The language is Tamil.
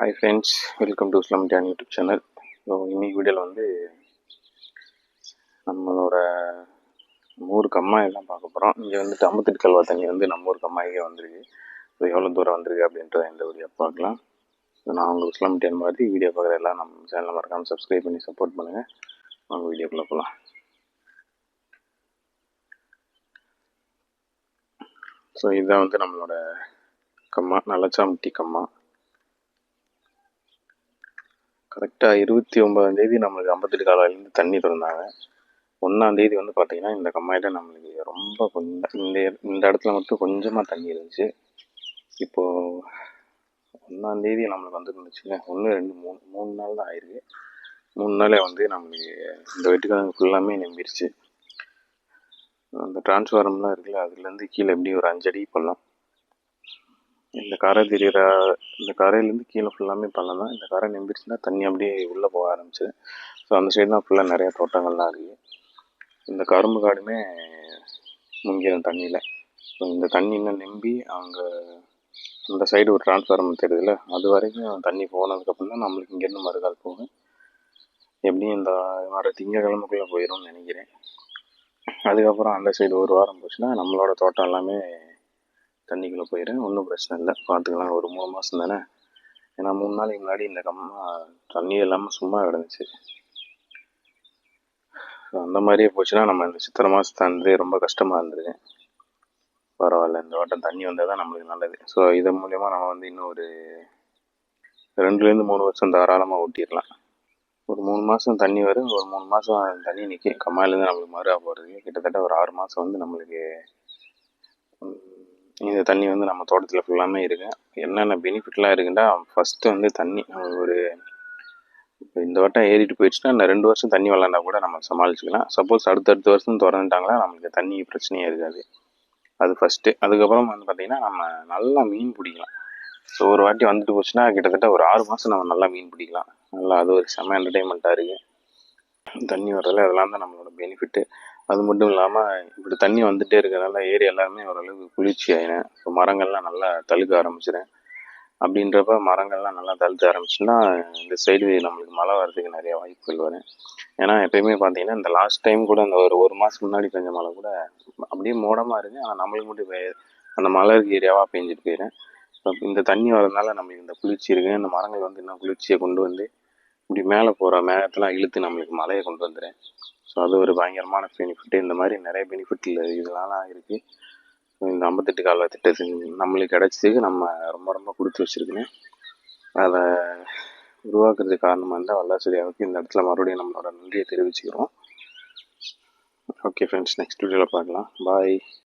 Hi friends welcome to Islam tan YouTube channel so இன்னைக்கு வீடியோவில் வந்து நம்மளோட நம்ம ஊர் பார்க்க போகிறோம் இங்கே வந்துட்டு அம்பத்தெட்டு கல்வா தண்ணி வந்து நம்ம ஊர் கம்மாய்க்கே வந்திருக்கு. ஸோ எவ்வளோ தூரம் வந்திருக்கு அப்படின்றத இந்த வீடியோ பார்க்கலாம். ஸோ நான் உங்கள் இஸ்லாம் டேன் மாதிரி வீடியோ பார்க்குற எல்லாம் நம்ம சேனலில் மறக்காமல் சப்ஸ்கிரைப் பண்ணி சப்போர்ட் பண்ணுங்கள் வாங்க வீடியோக்குள்ளே போகலாம் ஸோ இதுதான் வந்து நம்மளோட கம்மா நல்லச்சாம்பட்டி கம்மா. கரெக்டாக இருபத்தி ஒன்பதாந்தேதி நம்மளுக்கு ஐம்பத்தெட்டு காலையிலேருந்து தண்ணி திறந்தாங்க ஒன்றாந்தேதி வந்து பார்த்திங்கன்னா இந்த கம்மாயில் நம்மளுக்கு ரொம்ப கொஞ்சம் இந்த இந்த இடத்துல மட்டும் கொஞ்சமாக தண்ணி இருந்துச்சு. இப்போது ஒன்றாந்தேதி நம்மளுக்கு வந்துருந்துச்சுங்க ஒன்று ரெண்டு மூணு மூணு நாள் தான் ஆயிருக்கு. மூணு நாளே வந்து நம்மளுக்கு இந்த வெட்டுக்கிழங்கு ஃபுல்லாமே நம்பிடுச்சு அந்த டிரான்ஸ்ஃபார்ம்லாம் இருக்குல்ல அதுலேருந்து கீழே எப்படி ஒரு அஞ்சடி பள்ளம் இந்த கரை தெரிகிற இந்த கரையிலேருந்து கீழே ஃபுல்லாமே பள்ளம் தான். இந்த கரை நம்பிடுச்சுன்னா தண்ணி அப்படியே உள்ளே போக ஆரம்பிச்சு ஸோ அந்த சைடு தான் ஃபுல்லாக நிறையா தோட்டங்கள்லாம் இருக்குது இந்த கரும்பு காடுமே முங்கிடும் தண்ணியில். ஸோ இந்த தண்ணி இன்னும் நம்பி அவங்க அந்த சைடு ஒரு டிரான்ஸ்ஃபார்மர் தெரியுதுல்ல அது வரைக்கும் தண்ணி போனதுக்கப்புறம் தான் நம்மளுக்கு இங்கேருந்து மறுகால் போகும். எப்படியும் இந்த வர திங்கக்கிழமைக்குள்ளே போயிடும்னு நினைக்கிறேன். அதுக்கப்புறம் அந்த சைடு ஒரு வாரம் போச்சுன்னா நம்மளோட தோட்டம் எல்லாமே தண்ணிக்குள்ளே போயிடும் ஒன்றும் பிரச்சனை இல்லை. பார்த்துக்கலாம் ஒரு மூணு மாதம் தானே? ஏன்னா மூணு நாளைக்கு முன்னாடி இந்த கம்மா தண்ணி இல்லாமல் சும்மா கிடந்துச்சு. அந்த மாதிரியே போச்சுன்னா நம்ம இந்த சித்திரை மாதத்தை ரொம்ப கஷ்டமாக இருந்தது. பரவாயில்ல. இந்த வாட்டம் தண்ணி வந்தால் தான் நம்மளுக்கு நல்லது. ஸோ இதன் மூலயமா நம்ம வந்து இன்னும் ஒரு ரெண்டுலேருந்து மூணு வருஷம் தாராளமாக ஓட்டிடலாம். ஒரு மூணு மாதம் தண்ணி வரும். ஒரு மூணு மாதம் தண்ணி நிற்கும் கம்மாயிலேருந்து நம்மளுக்கு மறுவா போகிறதுக்கு கிட்டத்தட்ட ஒரு ஆறு மாதம் வந்து நம்மளுக்கு இந்த தண்ணி வந்து நம்ம தோட்டத்தில் ஃபுல்லாமே இருக்கு. என்னென்ன பெனிஃபிட்லாம் இருக்குன்னா ஃபஸ்ட்டு வந்து தண்ணி ஒரு இப்போ இந்த வட்டம் ஏறிட்டு போயிடுச்சுன்னா இந்த ரெண்டு வருஷம் தண்ணி விளாண்டா கூட நம்ம சமாளிச்சுக்கலாம். சப்போஸ் அடுத்தடுத்த வருஷம் திறந்துட்டாங்களா நம்மளுக்கு தண்ணி பிரச்சனையே இருக்காது. அது ஃபஸ்ட்டு அதுக்கப்புறம் வந்து பார்த்திங்கன்னா நம்ம நல்லா மீன் பிடிக்கலாம். ஸோ ஒரு வாட்டி வந்துட்டு போச்சுன்னா கிட்டத்தட்ட ஒரு ஆறு மாதம் நம்ம நல்லா மீன் பிடிக்கலாம். நல்லா அது ஒரு செம என்டர்டைன்மெண்ட்டாக இருக்குது தண்ணி வர்றதில் அதெல்லாம் தான் நம்மளோட பெனிஃபிட்டு அது மட்டும் இல்லாமல் இப்படி தண்ணி வந்துகிட்டே இருக்கிறதுனால ஏரி எல்லாமே ஓரளவுக்கு குளிர்ச்சி ஆயிடும் இப்போ மரங்கள்லாம் நல்லா தழுக்க ஆரம்பிச்சிடும் அப்படின்றப்ப மரங்கள்லாம் நல்லா தழுக்க ஆரம்பிச்சுன்னா இந்த சைடு நம்மளுக்கு மழை வர்றதுக்கு நிறைய வாய்ப்புகள் வரும். ஏன்னா எப்பயுமே பார்த்தீங்கன்னா இந்த லாஸ்ட் டைம் கூட இந்த ஒரு ஒரு மாதம் முன்னாடி பெஞ்ச மழை கூட அப்படியே மோடமாக இருக்குது ஆனால் நம்மளுக்கு மட்டும் பெய்ய அந்த மழை இருக்க ஏரியாவாக பெஞ்சிட்டு போயிடும் இந்த தண்ணி வரதுனால நம்மளுக்கு இந்த குளிர்ச்சி இருக்குது இந்த மரங்கள் வந்து இன்னும் குளிர்ச்சியை கொண்டு வந்து இப்படி மேலே போகிற மேகத்தெல்லாம் இழுத்து நம்மளுக்கு மழையை கொண்டு வந்துடுறேன் ஸோ அது ஒரு பயங்கரமான பெனிஃபிட்டு இந்த மாதிரி நிறைய பெனிஃபிட் இதெல்லாம் இருக்குது இந்த ஐம்பத்தெட்டு கால திட்டத்துக்கு நம்மளுக்கு கிடச்சதுக்கு நம்ம ரொம்ப ரொம்ப கொடுத்து வச்சுருக்கேன் அதை உருவாக்குறதுக்கு காரணமாக இருந்தால் வல்லாசிரியாவுக்கு இந்த இடத்துல மறுபடியும் நம்மளோட நன்றியை தெரிவிச்சுக்கிறோம். ஓகே ஃப்ரெண்ட்ஸ் நெக்ஸ்ட் வீடியோவில் பார்க்கலாம். பாய்